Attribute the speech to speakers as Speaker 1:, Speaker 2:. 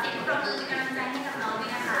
Speaker 1: เสียงปรบเป็นกำลังใจให้กับน้องด้วยนะคะ